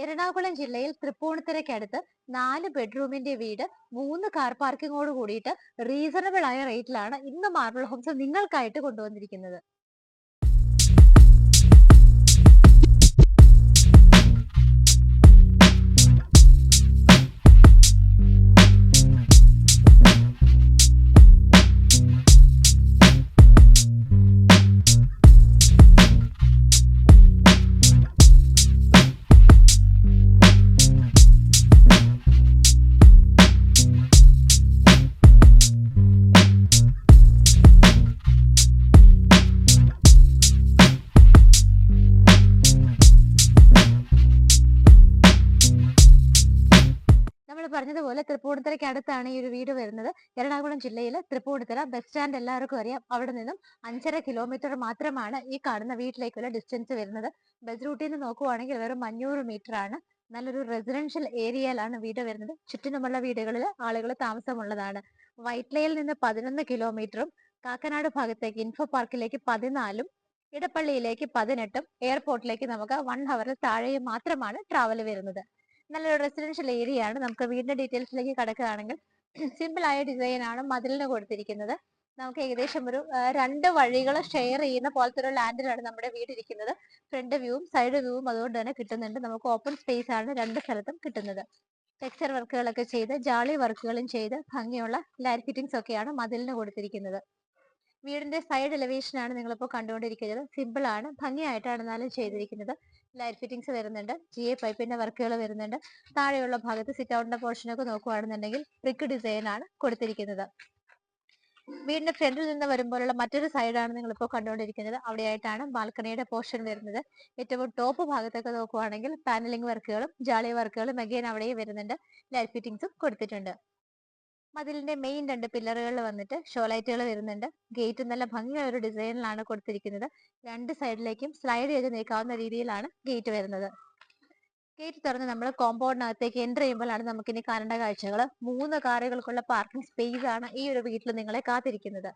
എറണാകുളം ജില്ലയിൽ തൃപ്പൂണിത്തുറയ്ക്കടുത്ത് നാല് ബെഡ്റൂമിന്റെ വീട് മൂന്ന് കാർ പാർക്കിങ്ങോട് കൂടിയിട്ട് റീസണബിൾ ആയ റേറ്റിലാണ് ഇന്ന് മാർബിൾ ഹോംസ് നിങ്ങൾക്കായിട്ട് കൊണ്ടുവന്നിരിക്കുന്നത്. പറഞ്ഞതുപോലെ തൃപ്പൂണിത്തുറയ്ക്ക് അടുത്താണ് ഈ ഒരു വീട് വരുന്നത്. എറണാകുളം ജില്ലയിൽ തൃപ്പൂണിത്തുറ ബസ് സ്റ്റാൻഡ് എല്ലാവർക്കും അറിയാം. അവിടെ നിന്നും അഞ്ചര കിലോമീറ്റർ മാത്രമാണ് ഈ കാണുന്ന വീട്ടിലേക്കുള്ള ഡിസ്റ്റൻസ് വരുന്നത്. ബസ് റൂട്ടിൽ നിന്ന് നോക്കുവാണെങ്കിൽ വെറും അഞ്ഞൂറ് മീറ്റർ ആണ്. നല്ലൊരു റെസിഡൻഷ്യൽ ഏരിയയിലാണ് വീട് വരുന്നത്. ചുറ്റിനുമുള്ള വീടുകളിൽ ആളുകൾ താമസമുള്ളതാണ്. വൈറ്റ്ലയിൽ നിന്ന് പതിനൊന്ന് കിലോമീറ്ററും കാക്കനാട് ഭാഗത്തേക്ക് ഇൻഫോ പാർക്കിലേക്ക് പതിനാലും ഇടപ്പള്ളിയിലേക്ക് പതിനെട്ടും എയർപോർട്ടിലേക്ക് നമുക്ക് വൺ ഹവറിൽ താഴെയും മാത്രമാണ് ട്രാവൽ വരുന്നത്. നല്ലൊരു റെസിഡൻഷ്യൽ ഏരിയ ആണ്. നമുക്ക് വീടിന്റെ ഡീറ്റെയിൽസിലേക്ക് കടക്കുകയാണെങ്കിൽ സിമ്പിൾ ആയ ഡിസൈൻ ആണ് മതിലിന് കൊടുത്തിരിക്കുന്നത്. നമുക്ക് ഏകദേശം ഒരു രണ്ട് വഴികൾ ഷെയർ ചെയ്യുന്ന പോലത്തെ ഒരു ലാൻഡിലാണ് നമ്മുടെ വീട് ഇരിക്കുന്നത്. ഫ്രണ്ട് വ്യൂവും സൈഡ് വ്യൂവും അതുകൊണ്ട് തന്നെ കിട്ടുന്നുണ്ട്. നമുക്ക് ഓപ്പൺ സ്പേസ് ആണ് രണ്ട് സ്ഥലത്തും കിട്ടുന്നത്. ടെക്സ്ചർ വർക്കുകളൊക്കെ ചെയ്ത് ജാളി വർക്കുകളും ചെയ്ത് ഭംഗിയുള്ള ലൈറ്റ് ഫിറ്റിംഗ്സ് ഒക്കെയാണ് മതിലിന് കൊടുത്തിരിക്കുന്നത്. വീടിന്റെ സൈഡ് എലിവേഷൻ ആണ് നിങ്ങളിപ്പോൾ കണ്ടുകൊണ്ടിരിക്കുന്നത്. സിമ്പിൾ ആണ് ഭംഗിയായിട്ടാണ് എന്നാലും ചെയ്തിരിക്കുന്നത്. ലൈറ്റ് ഫിറ്റിംഗ്സ് വരുന്നുണ്ട്. ജി എ പൈപ്പിന്റെ വർക്കുകൾ വരുന്നുണ്ട്. താഴെയുള്ള ഭാഗത്ത് സിറ്റ് ഔട്ടിന്റെ പോർഷനൊക്കെ നോക്കുകയാണെന്നുണ്ടെങ്കിൽ ബ്രിക്ക് ഡിസൈൻ ആണ് കൊടുത്തിരിക്കുന്നത്. വീടിന്റെ ഫ്രണ്ടിൽ നിന്ന് വരുമ്പോഴുള്ള മറ്റൊരു സൈഡാണ് നിങ്ങൾ ഇപ്പോൾ കണ്ടുകൊണ്ടിരിക്കുന്നത്. അവിടെയായിട്ടാണ് ബാൽക്കണിയുടെ പോർഷൻ വരുന്നത്. ഏറ്റവും ടോപ്പ് ഭാഗത്തൊക്കെ നോക്കുവാണെങ്കിൽ പാനലിംഗ് വർക്കുകളും ജാളി വർക്കുകളും അഗൈൻ അവിടെയും വരുന്നുണ്ട്. ലൈറ്റ് ഫിറ്റിംഗ്സും കൊടുത്തിട്ടുണ്ട്. മതിലിന്റെ മെയിൻ രണ്ട് പില്ലറുകളിൽ വന്നിട്ട് ഷോ ലൈറ്റുകൾ വരുന്നുണ്ട്. ഗേറ്റ് നല്ല ഭംഗിയുള്ള ഒരു ഡിസൈനിലാണ് കൊടുത്തിരിക്കുന്നത്. രണ്ട് സൈഡിലേക്കും സ്ലൈഡ് ചെയ്ത് നീക്കാവുന്ന രീതിയിലാണ് ഗേറ്റ് വരുന്നത്. ഗേറ്റ് തുറന്ന് നമ്മൾ കോമ്പൗണ്ടിനകത്തേക്ക് എന്റർ ചെയ്യുമ്പോഴാണ് നമുക്കിനി കാണേണ്ട കാഴ്ചകൾ മൂന്ന് കാറുകൾക്കുള്ള പാർക്കിംഗ് സ്പേസ് ആണ് ഈ ഒരു വീട്ടിൽ നിങ്ങളെ കാത്തിരിക്കുന്നത്.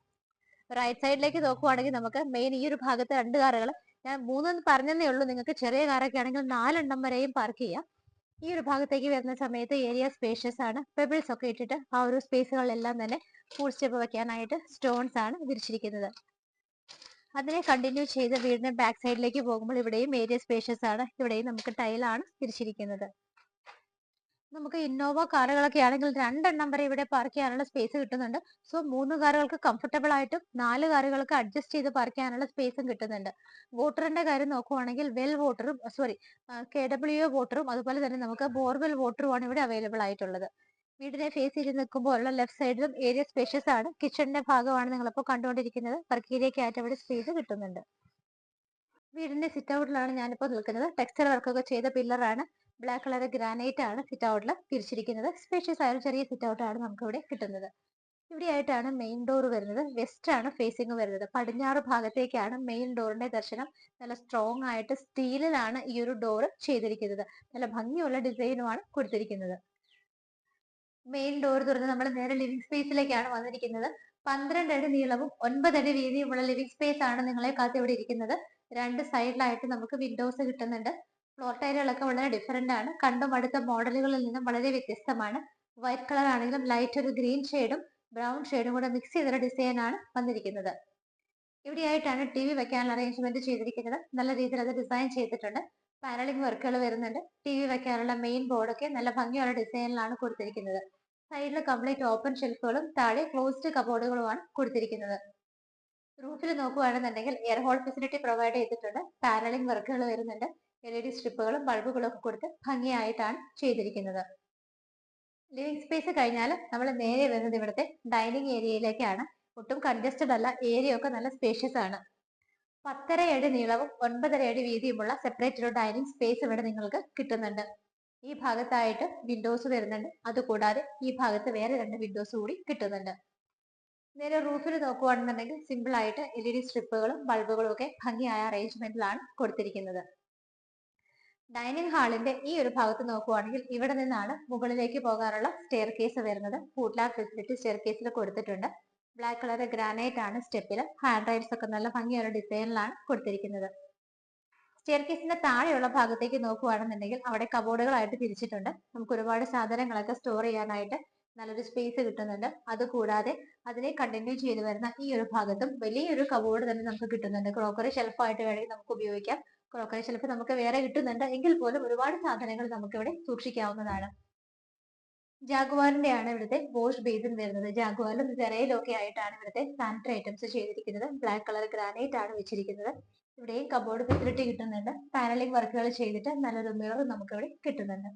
റൈറ്റ് സൈഡിലേക്ക് നോക്കുവാണെങ്കിൽ നമുക്ക് മെയിൻ ഈ ഒരു ഭാഗത്ത് രണ്ട് കാറുകൾ ഞാൻ മൂന്നെന്ന് പറഞ്ഞതേ ഉള്ളൂ. നിങ്ങൾക്ക് ചെറിയ കാറൊക്കെ ആണെങ്കിൽ നാലെണ്ണം വരെയും പാർക്ക് ചെയ്യാം. ഈ ഒരു ഭാഗത്തേക്ക് വരുന്ന സമയത്ത് ഏരിയ സ്പേഷ്യസ് ആണ്. പെബിൾസ് ഒക്കെ ഇട്ടിട്ട് ആ ഒരു സ്പേസുകളെല്ലാം തന്നെ ഫുൾ സ്റ്റെപ്പ് വെക്കാനായിട്ട് സ്റ്റോൺസ് ആണ് വിരിച്ചിരിക്കുന്നത്. അതിനെ കണ്ടിന്യൂ ചെയ്ത് വീടിന്റെ ബാക്ക് സൈഡിലേക്ക് പോകുമ്പോൾ ഇവിടെയും ഏരിയ സ്പേഷ്യസ് ആണ്. ഇവിടെയും നമുക്ക് ടൈലാണ് തിരിച്ചിരിക്കുന്നത് നമുക്ക് ഇന്നോവ കാറുകളൊക്കെ ആണെങ്കിൽ രണ്ടെണ്ണം വരെ ഇവിടെ പാർക്ക് ചെയ്യാനുള്ള സ്പേസ് കിട്ടുന്നുണ്ട്. സോ മൂന്ന് കാറുകൾക്ക് കംഫർട്ടബിൾ ആയിട്ടും നാല് കാറുകൾക്ക് അഡ്ജസ്റ്റ് ചെയ്ത് പാർക്ക് ചെയ്യാനുള്ള സ്പേസും കിട്ടുന്നുണ്ട്. വോട്ടറിന്റെ കാര്യം നോക്കുവാണെങ്കിൽ വെൽ വോട്ടറും സോറി കെ ഡബ്ല്യു വോട്ടറും അതുപോലെ തന്നെ നമുക്ക് ബോർവെൽ വോട്ടറുമാണ് ഇവിടെ അവൈലബിൾ ആയിട്ടുള്ളത്. വീടിനെ ഫേസ് ചെയ്ത് നിൽക്കുമ്പോൾ ഉള്ള ലെഫ്റ്റ് സൈഡിലും ഏരിയ സ്പേഷ്യസ് ആണ്. കിച്ചണിന്റെ ഭാഗമാണ് നിങ്ങളിപ്പോൾ കണ്ടുകൊണ്ടിരിക്കുന്നത്. വർക്ക് ഏരിയയ്ക്കായിട്ട് അവിടെ സ്പേസ് കിട്ടുന്നുണ്ട്. വീടിന്റെ സിറ്റ് ഔട്ടിലാണ് ഞാനിപ്പോൾ നിൽക്കുന്നത്. ടെക്സ്റ്റൈൽ വർക്കൊക്കെ ചെയ്ത പില്ലറാണ് ബ്ലാക്ക് കളർ ഗ്രാനൈറ്റ് ആണ് സിറ്റ് ഔട്ടിൽ തിരിച്ചിരിക്കുന്നത്. സ്പേഷ്യസ് ആയ ചെറിയ സിറ്റ് ഔട്ടാണ് നമുക്ക് ഇവിടെ കിട്ടുന്നത്. ഇവിടെയായിട്ടാണ് മെയിൻ ഡോർ വരുന്നത്. വെസ്റ്റ് ആണ് ഫേസിംഗ് വരുന്നത്. പടിഞ്ഞാറ് ഭാഗത്തേക്കാണ് മെയിൻ ഡോറിന്റെ ദർശനം. നല്ല സ്ട്രോങ് ആയിട്ട് സ്റ്റീലിലാണ് ഈ ഒരു ഡോർ ചെയ്തിരിക്കുന്നത്. നല്ല ഭംഗിയുള്ള ഡിസൈനുമാണ് കൊടുത്തിരിക്കുന്നത്. മെയിൻ ഡോർ തുറന്ന് നമ്മൾ നേരെ ലിവിംഗ് സ്പേസിലേക്കാണ് വന്നിരിക്കുന്നത്. പന്ത്രണ്ട് അടി നീളവും ഒൻപത് അടി വീതിയുമുള്ള ലിവിംഗ് സ്പേസ് ആണ് നിങ്ങളെ കാത്ത് ഇവിടെ ഇരിക്കുന്നത്. രണ്ട് സൈഡിലായിട്ട് നമുക്ക് വിൻഡോസ് കിട്ടുന്നുണ്ട്. ഫ്ലോർ ടൈലുകളൊക്കെ വളരെ ഡിഫറെന്റ് ആണ്. കണ്ടും അടുത്ത മോഡലുകളിൽ നിന്നും വളരെ വ്യത്യസ്തമാണ്. വൈറ്റ് കളർ ആണെങ്കിലും ലൈറ്റ് ഒരു ഗ്രീൻ ഷെയ്ഡും ബ്രൗൺ ഷെയ്ഡും കൂടെ മിക്സ് ചെയ്തൊരു ഡിസൈൻ ആണ് വന്നിരിക്കുന്നത്. ഇവിടെയായിട്ടാണ് ടി വി വെക്കാനുള്ള അറേഞ്ച്മെന്റ് ചെയ്തിരിക്കുന്നത്. നല്ല രീതിയിൽ അത് ഡിസൈൻ ചെയ്തിട്ടുണ്ട്. പാനലിംഗ് വർക്കുകൾ വരുന്നുണ്ട്. ടി വി വെക്കാനുള്ള മെയിൻ ബോർഡൊക്കെ നല്ല ഭംഗിയുള്ള ഡിസൈനിലാണ് കൊടുത്തിരിക്കുന്നത്. സൈഡിൽ കംപ്ലീറ്റ് ഓപ്പൺ ഷെൽഫുകളും താഴെ ക്ലോസ്ഡ് കബോർഡുകളുമാണ് കൊടുത്തിരിക്കുന്നത്. റൂഫിൽ നോക്കുകയാണെന്നുണ്ടെങ്കിൽ എയർ ഹോൾ ഫെസിലിറ്റി പ്രൊവൈഡ് ചെയ്തിട്ടുണ്ട്. പാനലിംഗ് വർക്കുകൾ വരുന്നുണ്ട്. എൽ ഇ ഡി സ്ട്രിപ്പുകളും ബൾബുകളും ഒക്കെ കൊടുത്ത് ഭംഗിയായിട്ടാണ് ചെയ്തിരിക്കുന്നത്. ലിവിംഗ് സ്പേസ് കഴിഞ്ഞാൽ നമ്മൾ നേരെ വരുന്നത് ഇവിടുത്തെ ഡൈനിങ് ഏരിയയിലേക്കാണ് ഒട്ടും കൺജസ്റ്റഡ് അല്ല ഏരിയ ഒക്കെ നല്ല സ്പേഷ്യസ് ആണ്. പത്തര അടി നീളവും ഒൻപതര അടി വീതിയുമുള്ള സെപ്പറേറ്റ് ഒരു ഡൈനിങ് സ്പേസ് ഇവിടെ നിങ്ങൾക്ക് കിട്ടുന്നുണ്ട്. ഈ ഭാഗത്തായിട്ട് വിൻഡോസ് വരുന്നുണ്ട്. അതുകൂടാതെ ഈ ഭാഗത്ത് വേറെ രണ്ട് വിൻഡോസ് കൂടി കിട്ടുന്നുണ്ട്. നേരെ റൂഫിൽ നോക്കുകയാണെന്നുണ്ടെങ്കിൽ സിമ്പിൾ ആയിട്ട് എൽ ഇ ഡി സ്ട്രിപ്പുകളും ബൾബുകളും ഒക്കെ ഭംഗിയായ അറേഞ്ച്മെന്റിലാണ് കൊടുത്തിരിക്കുന്നത്. ഡൈനിങ് ഹാളിന്റെ ഈ ഒരു ഭാഗത്ത് നോക്കുവാണെങ്കിൽ ഇവിടെ നിന്നാണ് മുകളിലേക്ക് പോകാനുള്ള സ്റ്റെയർ കേസ് വരുന്നത്. ഫുഡ്ലാക്ക് ഫെസിലിറ്റി സ്റ്റെയർ കേസിൽ കൊടുത്തിട്ടുണ്ട്. ബ്ലാക്ക് കളർ ഗ്രാനൈറ്റ് ആണ് സ്റ്റെപ്പിൽ ഹാൻഡ് റൈൽസ് ഒക്കെ നല്ല ഭംഗിയുള്ള ഡിസൈനിലാണ് കൊടുത്തിരിക്കുന്നത്. സ്റ്റെയർ കേസിന്റെ താഴെയുള്ള ഭാഗത്തേക്ക് നോക്കുകയാണെന്നുണ്ടെങ്കിൽ അവിടെ കബോർഡുകളായിട്ട് തിരിച്ചിട്ടുണ്ട്. നമുക്ക് ഒരുപാട് സാധനങ്ങളൊക്കെ സ്റ്റോർ ചെയ്യാനായിട്ട് നല്ലൊരു സ്പേസ് കിട്ടുന്നുണ്ട്. അതുകൂടാതെ അതിനെ കണ്ടിന്യൂ ചെയ്ത് വരുന്ന ഈ ഒരു ഭാഗത്തും വലിയൊരു കബോർഡ് തന്നെ നമുക്ക് കിട്ടുന്നുണ്ട്. ക്രോക്കറി ഷെൽഫായിട്ട് വേണമെങ്കിൽ നമുക്ക് ഉപയോഗിക്കാം. ക്രോക്കറി ചിലപ്പോൾ നമുക്ക് വേറെ കിട്ടുന്നുണ്ട്. എങ്കിൽ പോലും ഒരുപാട് സാധനങ്ങൾ നമുക്ക് ഇവിടെ സൂക്ഷിക്കാവുന്നതാണ്. ജാഗ്വാറിന്റെ ആണ് ഇവിടുത്തെ വാഷ് ബേസിൻ വരുന്നത്. ജാഗ്വാറിലും സെറയിലും ഒക്കെ ആയിട്ടാണ് ഇവിടുത്തെ സാനിറ്ററി ഐറ്റംസ് ചെയ്തിരിക്കുന്നത്. ബ്ലാക്ക് കളർ ഗ്രാനൈറ്റ് ആണ് വെച്ചിരിക്കുന്നത്. ഇവിടെയും കബോർഡ് ഫെസിലിറ്റി കിട്ടുന്നുണ്ട്. പാനലിംഗ് വർക്കുകൾ ചെയ്തിട്ട് നല്ലൊരു മിറർ നമുക്ക് ഇവിടെ കിട്ടുന്നുണ്ട്.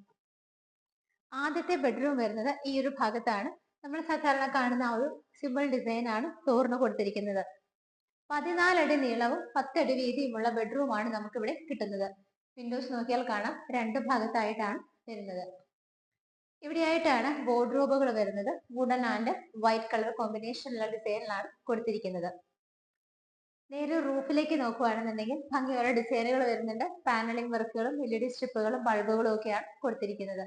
ആദ്യത്തെ ബെഡ്റൂം വരുന്നത് ഈ ഒരു ഭാഗത്താണ്. നമ്മൾ സാധാരണ കാണുന്ന ഒരു സിമ്പിൾ ഡിസൈൻ ആണ് ഡോറിന് കൊടുത്തിരിക്കുന്നത്. പതിനാലടി നീളവും പത്തടി വീതിയുമുള്ള ബെഡ്റൂമാണ് നമുക്ക് ഇവിടെ കിട്ടുന്നത്. വിൻഡോസ് നോക്കിയാൽ കാണാം. രണ്ട് ഭാഗത്തായിട്ടാണ് വരുന്നത്. ഇവിടെയായിട്ടാണ് വാർഡ്രോബുകൾ വരുന്നത്. വുഡൻ ആൻഡ് വൈറ്റ് കളർ കോമ്പിനേഷനിലുള്ള ഡിസൈനിലാണ് കൊടുത്തിരിക്കുന്നത്. നേരെ റൂഫിലേക്ക് നോക്കുകയാണെന്നുണ്ടെങ്കിൽ ഭംഗിയുള്ള ഡിസൈനുകൾ വരുന്നുണ്ട്. പാനലിംഗ് വർക്കുകളും എൽ ഇ ഡി സ്ട്രിപ്പുകളും ബൾബുകളും ഒക്കെയാണ് കൊടുത്തിരിക്കുന്നത്.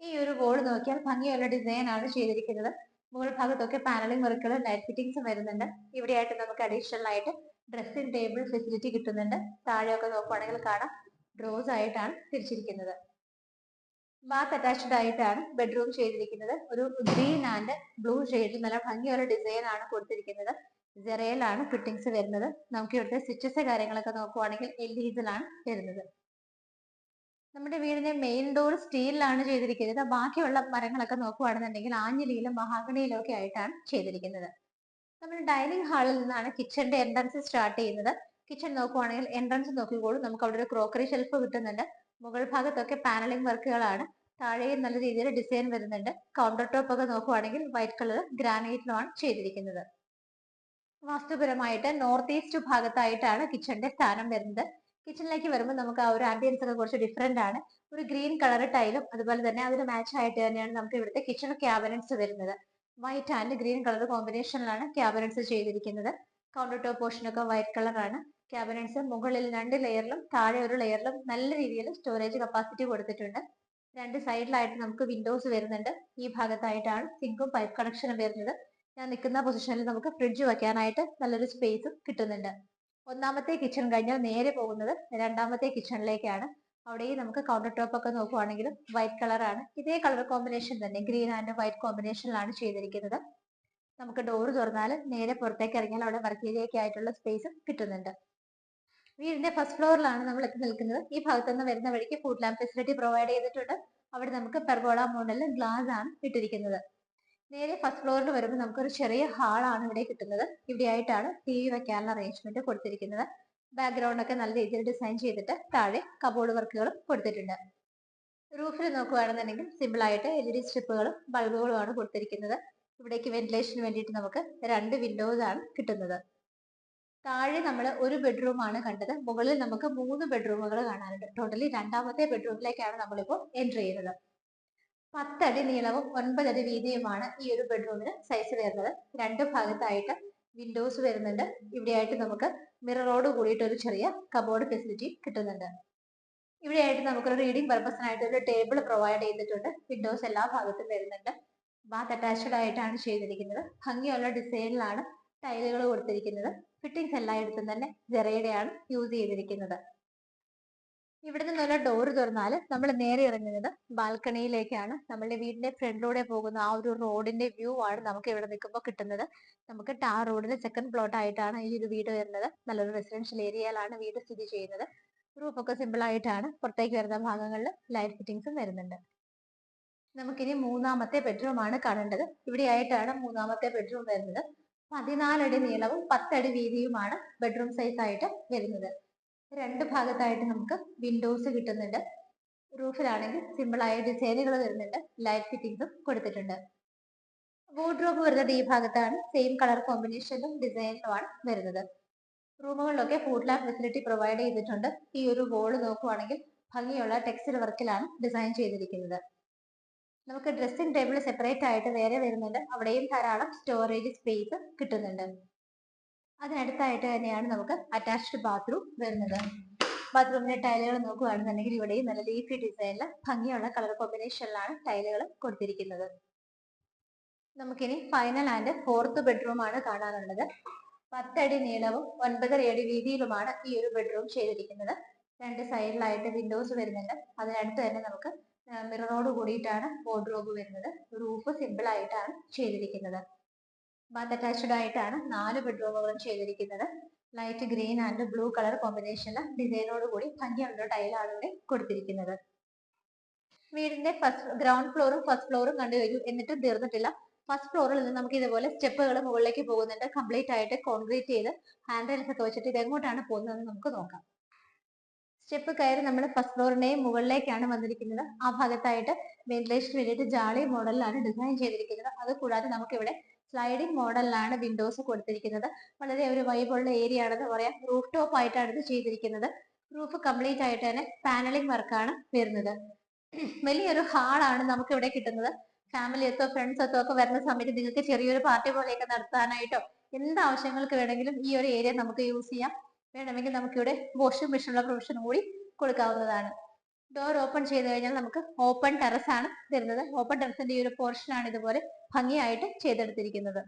ഈ ഒരു ബോർഡ് നോക്കിയാൽ ഭംഗിയുള്ള ഡിസൈനാണ് ചെയ്തിരിക്കുന്നത്. മുകൾ ഭാഗത്തൊക്കെ പാനലിംഗ് വർക്കുകളും ലൈറ്റ് ഫിറ്റിംഗ്സും വരുന്നുണ്ട്. ഇവിടെയായിട്ട് നമുക്ക് അഡീഷണൽ ആയിട്ട് ഡ്രസ്സിംഗ് ടേബിൾ ഫെസിലിറ്റി കിട്ടുന്നുണ്ട്. താഴെയൊക്കെ നോക്കുവാണെങ്കിൽ കാണാം. ഡ്രോസ് ആയിട്ടാണ് തിരിച്ചിരിക്കുന്നത്. ബാത്ത് അറ്റാച്ച്ഡ് ആയിട്ടാണ് ബെഡ്റൂം ചെയ്തിരിക്കുന്നത്. ഒരു ഗ്രീൻ ആൻഡ് ബ്ലൂ ഷെയ്ഡിൽ നല്ല ഭംഗിയുള്ള ഡിസൈൻ ആണ് കൊടുത്തിരിക്കുന്നത്. ജെറയിലാണ് ഫിറ്റിംഗ്സ് വരുന്നത്. നമുക്ക് ഇവിടുത്തെ സ്വിച്ചസ് കാര്യങ്ങളൊക്കെ നോക്കുവാണെങ്കിൽ എൽ ഇസിലാണ് വരുന്നത്. നമ്മുടെ വീടിന്റെ മെയിൻ ഡോർ സ്റ്റീലിലാണ് ചെയ്തിരിക്കുന്നത്. ബാക്കിയുള്ള മരങ്ങളൊക്കെ നോക്കുവാണെന്നുണ്ടെങ്കിൽ ആഞ്ഞിലിയിലും മഹാഗണിയിലും ഒക്കെ ആയിട്ടാണ് ചെയ്തിരിക്കുന്നത്. നമ്മൾ ഡൈനിങ് ഹാളിൽ നിന്നാണ് കിച്ചന്റെ എൻട്രൻസ് സ്റ്റാർട്ട് ചെയ്യുന്നത്. കിച്ചൺ നോക്കുവാണെങ്കിൽ എൻട്രൻസ് നോക്കിക്കോളും. നമുക്ക് അവിടെ ഒരു ക്രോക്കറി ഷെൽഫ് കിട്ടുന്നുണ്ട്. മുകൾ ഭാഗത്തൊക്കെ പാനലിംഗ് വർക്കുകളാണ് താഴെയും നല്ല രീതിയിൽ ഡിസൈൻ വരുന്നുണ്ട്. കൗണ്ടർ ടോപ്പ് ഒക്കെ നോക്കുവാണെങ്കിൽ വൈറ്റ് കളർ ഗ്രാനൈറ്റിലുമാണ് ചെയ്തിരിക്കുന്നത്. വാസ്തുപരമായിട്ട് നോർത്ത് ഈസ്റ്റ് ഭാഗത്തായിട്ടാണ് കിച്ചന്റെ സ്ഥാനം വരുന്നത്. കിച്ചണിലേക്ക് വരുമ്പോൾ നമുക്ക് ആ ഒരു ആംബിയൻസ് ഒക്കെ കുറച്ച് ഡിഫറെന്റ് ആണ്. ഒരു ഗ്രീൻ കളർ ടൈലും അതുപോലെ തന്നെ അതിന് മാച്ച് ആയിട്ട് തന്നെയാണ് നമുക്ക് ഇവിടുത്തെ കിച്ചൺ ക്യാബിനറ്റ്സ് വരുന്നത്. വൈറ്റ് ആൻഡ് ഗ്രീൻ കളർ കോമ്പിനേഷനിലാണ് ക്യാബിനറ്റ്സ് ചെയ്തിരിക്കുന്നത്. കൗണ്ടർ ടോപ്പ് പോർഷനൊക്കെ വൈറ്റ് കളറാണ് ക്യാബിനറ്റ്സ് മുകളിൽ രണ്ട് ലെയറിലും താഴെ ഒരു ലെയറിലും നല്ല രീതിയിൽ സ്റ്റോറേജ് കപ്പാസിറ്റി കൊടുത്തിട്ടുണ്ട്. രണ്ട് സൈഡിലായിട്ട് നമുക്ക് വിൻഡോസ് വരുന്നുണ്ട്. ഈ ഭാഗത്തായിട്ടാണ് സിങ്കും പൈപ്പ് കണക്ഷനും വരുന്നത്. ഞാൻ നിൽക്കുന്ന പൊസിഷനിൽ നമുക്ക് ഫ്രിഡ്ജ് വെക്കാനായിട്ട് നല്ലൊരു സ്പേസും കിട്ടുന്നുണ്ട്. ഒന്നാമത്തെ കിച്ചൺ കഴിഞ്ഞാൽ നേരെ പോകുന്നത് രണ്ടാമത്തെ കിച്ചണിലേക്കാണ് അവിടെയും നമുക്ക് കൗണ്ടർ ടോപ്പ് ഒക്കെ നോക്കുവാണെങ്കിലും വൈറ്റ് കളറാണ് ഇതേ കളർ കോമ്പിനേഷൻ തന്നെ ഗ്രീൻ ആൻഡ് വൈറ്റ് കോമ്പിനേഷനിലാണ് ചെയ്തിരിക്കുന്നത്. നമുക്ക് ഡോർ തുറന്നാൽ നേരെ പുറത്തേക്ക് ഇറങ്ങിയാൽ അവിടെ വർക്ക് ഏരിയയൊക്കെ ആയിട്ടുള്ള സ്പേസ് കിട്ടുന്നുണ്ട്. വീടിന്റെ ഫസ്റ്റ് ഫ്ലോറിലാണ് നമ്മൾ എത്തി നിൽക്കുന്നത്. ഈ ഭാഗത്തു നിന്ന് വരുന്ന വഴിക്ക് ഫുഡ് ലാമ്പ് ഫെസിലിറ്റി പ്രൊവൈഡ് ചെയ്തിട്ടുണ്ട്. അവിടെ നമുക്ക് പെർഗോള മോഡലിൽ ഗ്ലാസ് ആണ് ഇട്ടിരിക്കുന്നത്. നേരെ ഫസ്റ്റ് ഫ്ലോറിൽ വരുമ്പോൾ നമുക്കൊരു ചെറിയ ഹാളാണ് ഇവിടെ കിട്ടുന്നത്. ഇവിടെയായിട്ടാണ് ടി വി വെക്കാനുള്ള അറേഞ്ച്മെന്റ് കൊടുത്തിരിക്കുന്നത്. ബാക്ക്ഗ്രൗണ്ട് ഒക്കെ നല്ല രീതിയിൽ ഡിസൈൻ ചെയ്തിട്ട് താഴെ കബോർഡ് വർക്കുകളും കൊടുത്തിട്ടുണ്ട്. റൂഫിൽ നോക്കുകയാണെന്നുണ്ടെങ്കിൽ സിമ്പിൾ ആയിട്ട് എൽ ഇ ഡി സ്ട്രിപ്പുകളും ബൾബുകളുമാണ് കൊടുത്തിരിക്കുന്നത്. ഇവിടേക്ക് വെന്റിലേഷന് വേണ്ടിയിട്ട് നമുക്ക് രണ്ട് വിൻഡോസ് ആണ് കിട്ടുന്നത്. താഴെ നമ്മൾ ഒരു ബെഡ്റൂം ആണ് കണ്ടത്. മുകളിൽ നമുക്ക് മൂന്ന് ബെഡ്റൂമുകൾ കാണാനുണ്ട്. ടോട്ടലി രണ്ടാമത്തെ ബെഡ്റൂമിലേക്കാണ് നമ്മളിപ്പോൾ എൻട്രി ചെയ്യുന്നത്. പത്തടി നീളവും ഒൻപതടി വീതിയുമാണ് ഈ ഒരു ബെഡ്റൂമിന് സൈസ് വരുന്നത്. രണ്ട് ഭാഗത്തായിട്ട് വിൻഡോസ് വരുന്നുണ്ട്. ഇവിടെയായിട്ട് നമുക്ക് മിററോട് കൂടിയിട്ട് ഒരു ചെറിയ കബോർഡ് ഫെസിലിറ്റി കിട്ടുന്നുണ്ട്. ഇവിടെയായിട്ട് നമുക്കൊരു റീഡിംഗ് പർപ്പസിനായിട്ട് ഒരു ടേബിൾ പ്രൊവൈഡ് ചെയ്തിട്ടുണ്ട്. വിൻഡോസ് എല്ലാ ഭാഗത്തും വരുന്നുണ്ട്. ബാത്ത് അറ്റാച്ച്ഡ് ആയിട്ടാണ് ചെയ്തിരിക്കുന്നത്. ഭംഗിയുള്ള ഡിസൈനിലാണ് ടൈലുകൾ കൊടുത്തിരിക്കുന്നത്. ഫിറ്റിംഗ്സ് എല്ലായിടത്തും തന്നെ ജെറയുടെയാണ് യൂസ് ചെയ്തിരിക്കുന്നത്. ഇവിടെ നല്ല ഡോർ തുറന്നാൽ നമ്മൾ നേരെ ഇറങ്ങുന്നത് ബാൽക്കണിയിലേക്കാണ്. നമ്മളുടെ വീടിന്റെ ഫ്രണ്ടിലൂടെ പോകുന്ന ആ ഒരു റോഡിന്റെ വ്യൂ ആണ് നമുക്ക് ഇവിടെ നിൽക്കുമ്പോൾ കിട്ടുന്നത്. നമുക്ക് ടാർ റോഡിന്റെ സെക്കൻഡ് പ്ലോട്ട് ആയിട്ടാണ് ഈ ഒരു വീട് വരുന്നത്. നല്ലൊരു റെസിഡൻഷ്യൽ ഏരിയയിലാണ് വീട് സ്ഥിതി ചെയ്യുന്നത്. റൂഫ് ഒക്കെ സിമ്പിൾ ആയിട്ടാണ് പുറത്തേക്ക് വരുന്ന ഭാഗങ്ങളിൽ ലൈറ്റ് ഫിറ്റിംഗ്സും വരുന്നുണ്ട്. നമുക്കിനി മൂന്നാമത്തെ ബെഡ്റൂം ആണ് കാണേണ്ടത്. ഇവിടെയായിട്ടാണ് മൂന്നാമത്തെ ബെഡ്റൂം വരുന്നത്. പതിനാലടി നീളവും പത്തടി വീതിയുമാണ് ബെഡ്റൂം സൈസ് ആയിട്ട് വരുന്നത്. രണ്ട് ഭാഗത്തായിട്ട് നമുക്ക് വിൻഡോസ് കിട്ടുന്നുണ്ട്. റൂഫിലാണെങ്കിൽ സിമ്പിളായ ഡിസൈനുകൾ വരുന്നുണ്ട്. ലൈറ്റ് ഫിറ്റിംഗ്സും കൊടുത്തിട്ടുണ്ട്. വാർഡ്രോബ് വരുന്നത് ഈ ഭാഗത്താണ്. സെയിം കളർ കോമ്പിനേഷനും ഡിസൈനിലുമാണ് വരുന്നത്. റൂമുകളിലൊക്കെ ഫുഡ് ലാബ് ഫെസിലിറ്റി പ്രൊവൈഡ് ചെയ്തിട്ടുണ്ട്. ഈ ഒരു വോൾ നോക്കുവാണെങ്കിൽ ഭംഗിയുള്ള ടെക്സ്റ്റൈൽ വർക്കിലാണ് ഡിസൈൻ ചെയ്തിരിക്കുന്നത്. നമുക്ക് ഡ്രസ്സിംഗ് ടേബിൾ സെപ്പറേറ്റ് ആയിട്ട് വേറെ വരുന്നുണ്ട്. അവിടെയും ധാരാളം സ്റ്റോറേജ് സ്പേസ് കിട്ടുന്നുണ്ട്. അതിനടുത്തായിട്ട് തന്നെയാണ് നമുക്ക് അറ്റാച്ച്ഡ് ബാത്റൂം വരുന്നത്. ബാത്റൂമിന്റെ ടൈലുകൾ നോക്കുകയാണെന്നുണ്ടെങ്കിൽ ഇവിടെയും നല്ല ലീഫി ഡിസൈനിൽ ഭംഗിയുള്ള കളർ കോമ്പിനേഷനിലാണ് ടൈലുകൾ കൊടുത്തിരിക്കുന്നത്. നമുക്കിനി ഫൈനൽ ആൻഡ് ഫോർത്ത് ബെഡ്റൂം ആണ് കാണാനുള്ളത്. പത്തടി നീളവും ഒൻപതര അടി വീതിയിലുമാണ് ഈ ഒരു ബെഡ്റൂം ചെയ്തിരിക്കുന്നത്. രണ്ട് സൈഡിലായിട്ട് വിൻഡോസ് വരുന്നുണ്ട്. അതിനടുത്ത് തന്നെ നമുക്ക് മിററോട് കൂടിയിട്ടാണ് വാർഡ്രോബ് വരുന്നത്. റൂഫ് സിമ്പിൾ ആയിട്ടാണ് ചെയ്തിരിക്കുന്നത്. ബാത്ത് അറ്റാച്ച്ഡ് ആയിട്ടാണ് നാല് ബെഡ്റൂമുകളും ചെയ്തിരിക്കുന്നത്. Light green and blue colour കോമ്പിനേഷനിൽ ഡിസൈനോട് കൂടി ഭംഗിയുള്ള ടൈലാണ് ഇവിടെ കൊടുത്തിരിക്കുന്നത്. വീടിന്റെ ഫസ്റ്റ് ഗ്രൗണ്ട് ഫ്ലോറും ഫസ്റ്റ് ഫ്ലോറും കണ്ടു കഴിഞ്ഞു എന്നിട്ടും തീർന്നിട്ടില്ല. ഫസ്റ്റ് ഫ്ലോറിൽ നിന്ന് നമുക്ക് ഇതുപോലെ സ്റ്റെപ്പുകൾ മുകളിലേക്ക് പോകുന്നുണ്ട്. കംപ്ലീറ്റ് ആയിട്ട് കോൺക്രീറ്റ് ചെയ്ത് ഹാൻഡ് റൈൽസ് ഒക്കെ വെച്ചിട്ട് ഇത് എങ്ങോട്ടാണ് പോകുന്നതെന്ന് നമുക്ക് നോക്കാം. സ്റ്റെപ്പ് കയറി നമ്മൾ ഫസ്റ്റ് ഫ്ലോറിന്റെയും മുകളിലേക്കാണ് വന്നിരിക്കുന്നത്. ആ ഭാഗത്തായിട്ട് വെന്റിലേഷൻ വേണ്ടിയിട്ട് ജാളി മോഡലിലാണ് ഡിസൈൻ ചെയ്തിരിക്കുന്നത്. അത് കൂടാതെ നമുക്കിവിടെ സ്ലൈഡിംഗ് മോഡലിലാണ് വിൻഡോസ് കൊടുത്തിരിക്കുന്നത്. വളരെ ഒരു വൈബുള്ള ഏരിയ ആണെന്ന് പറയാം. റൂഫ് ടോപ്പ് ആയിട്ടാണ് ഇത് ചെയ്തിരിക്കുന്നത്. റൂഫ് കംപ്ലീറ്റ് ആയിട്ട് തന്നെ പാനലിംഗ് വർക്കാണ് വരുന്നത്. വലിയൊരു ഹാളാണ് നമുക്ക് ഇവിടെ കിട്ടുന്നത്. ഫാമിലി എത്തോ ഫ്രണ്ട്സ് എത്തോ ഒക്കെ വരുന്ന സമയത്ത് നിങ്ങൾക്ക് ചെറിയൊരു പാർട്ടി പോലെയൊക്കെ നടത്താനായിട്ടോ എന്ത് ആവശ്യങ്ങൾക്ക് വേണമെങ്കിലും ഈ ഒരു ഏരിയ നമുക്ക് യൂസ് ചെയ്യാം. വേണമെങ്കിൽ നമുക്കിവിടെ വാഷിംഗ് മെഷീനുള്ള പ്രൊവിഷൻ കൂടി കൊടുക്കാവുന്നതാണ്. ഡോർ ഓപ്പൺ ചെയ്ത് കഴിഞ്ഞാൽ നമുക്ക് ഓപ്പൺ ടെറസ് ആണ് തരുന്നത്. ഓപ്പൺ ടെറസിന്റെ ഈ ഒരു പോർഷൻ ആണ് ഇതുപോലെ ഭംഗിയായിട്ട് ചെയ്തെടുത്തിരിക്കുന്നത്.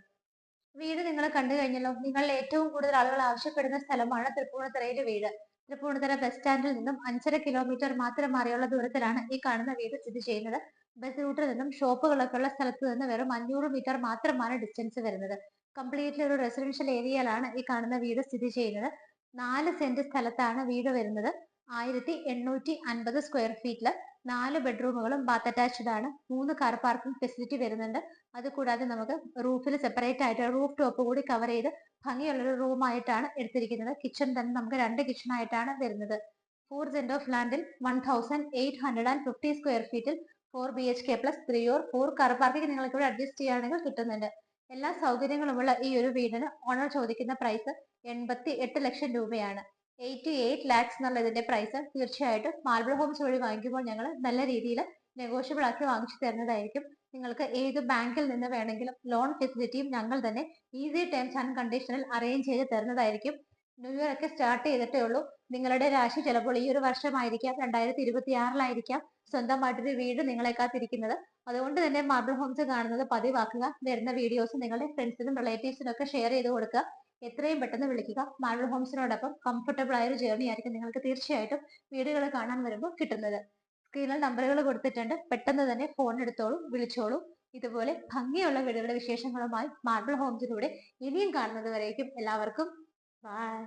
വീട് നിങ്ങൾ കണ്ടു കഴിഞ്ഞല്ലോ. നിങ്ങൾ ഏറ്റവും കൂടുതൽ ആളുകൾ ആവശ്യപ്പെടുന്ന സ്ഥലമാണ് തൃപ്പൂണിത്തറയിലെ വീട്. തൃപ്പൂണിത്തറ ബസ് സ്റ്റാൻഡിൽ നിന്നും അഞ്ചര കിലോമീറ്റർ മാത്രം മാറിയുള്ള ദൂരത്തിലാണ് ഈ കാണുന്ന വീട് സ്ഥിതി ചെയ്യുന്നത്. ബസ് റൂട്ടിൽ നിന്നും ഷോപ്പുകളൊക്കെ ഉള്ള സ്ഥലത്ത് നിന്ന് വെറും അഞ്ഞൂറ് മീറ്റർ മാത്രമാണ് ഡിസ്റ്റൻസ് വരുന്നത്. കംപ്ലീറ്റ്ലി ഒരു റെസിഡൻഷ്യൽ ഏരിയയിലാണ് ഈ കാണുന്ന വീട് സ്ഥിതി ചെയ്യുന്നത്. നാല് സെന്റ് സ്ഥലത്താണ് വീട് വരുന്നത്. ആയിരത്തി എണ്ണൂറ്റി അൻപത് സ്ക്വയർ ഫീറ്റിൽ നാല് ബെഡ്റൂമുകളും ബാത്ത് അറ്റാച്ച്ഡ് ആണ് മൂന്ന് കാർ പാർക്കിംഗ് ഫെസിലിറ്റി വരുന്നുണ്ട്. അതുകൂടാതെ നമുക്ക് റൂഫിൽ സെപ്പറേറ്റ് ആയിട്ട് റൂഫ് ടോപ്പ് കൂടി കവർ ചെയ്ത് ഭംഗിയുള്ളൊരു റൂം ആയിട്ടാണ് എടുത്തിരിക്കുന്നത്. കിച്ചൺ തന്നെ നമുക്ക് രണ്ട് കിച്ചൺ ആയിട്ടാണ് വരുന്നത്. Four cent of ലാൻഡിൽ one thousand eight hundred and fifty square ഫീറ്റിൽ four B H K plus three or four car parking നിങ്ങൾക്ക് ഇവിടെ അഡ്ജസ്റ്റ് ചെയ്യുകയാണെങ്കിൽ കിട്ടുന്നുണ്ട്. എല്ലാ സൗകര്യങ്ങളുമുള്ള ഈ ഒരു വീടിന് ഓണർ ചോദിക്കുന്ന പ്രൈസ് എൺപത്തി എട്ട് ലക്ഷം രൂപയാണ്. എയ്റ്റി എയ്റ്റ് ലാക്സ് എന്നുള്ള ഇതിന്റെ പ്രൈസ് തീർച്ചയായിട്ടും മാർബിൾ ഹോംസ് വഴി വാങ്ങിക്കുമ്പോൾ ഞങ്ങൾ നല്ല രീതിയിൽ നെഗോഷ്യബിൾ ആക്കി വാങ്ങിച്ചു തരുന്നതായിരിക്കും. നിങ്ങൾക്ക് ഏത് ബാങ്കിൽ നിന്ന് വേണമെങ്കിലും ലോൺ ഫെസിലിറ്റിയും ഞങ്ങൾ തന്നെ ഈസി ടേംസ് ആൻഡ് കണ്ടീഷനിൽ അറേഞ്ച് ചെയ്ത് തരുന്നതായിരിക്കും. ന്യൂ സ്റ്റാർട്ട് ചെയ്തിട്ടേ ഉള്ളൂ. നിങ്ങളുടെ രാശി ചിലപ്പോൾ ഈ ഒരു വർഷമായിരിക്കാം രണ്ടായിരത്തി ഇരുപത്തി ആറിലായിരിക്കാം സ്വന്തമായിട്ടൊരു വീട് നിങ്ങളെ കാത്തിരിക്കുന്നത്. അതുകൊണ്ട് തന്നെ മാർബിൾ ഹോംസ് കാണുന്നത് പതിവാക്കുക വരുന്ന വീഡിയോസ് നിങ്ങളുടെ ഫ്രണ്ട്സിനും റിലേറ്റീവ്സിനും ഒക്കെ ഷെയർ ചെയ്ത് കൊടുക്കുക. എത്രയും പെട്ടെന്ന് വിളിക്കുക. മാർബിൾ ഹോംസിനോടൊപ്പം കംഫർട്ടബിൾ ആയ ഒരു ജേർണി ആയിരിക്കും നിങ്ങൾക്ക് തീർച്ചയായിട്ടും വീടുകൾ കാണാൻ വരുമ്പോൾ കിട്ടുന്നത്. സ്ക്രീനിൽ നമ്പറുകൾ കൊടുത്തിട്ടുണ്ട്. പെട്ടെന്ന് തന്നെ ഫോൺ എടുത്തോളൂ വിളിച്ചോളൂ. ഇതുപോലെ ഭംഗിയുള്ള വീടുകളുടെ വിശേഷങ്ങളുമായി മാർബിൾ ഹോംസിലൂടെ ഇനിയും കാണുന്നത് വരേക്കും. എല്ലാവർക്കും ബൈ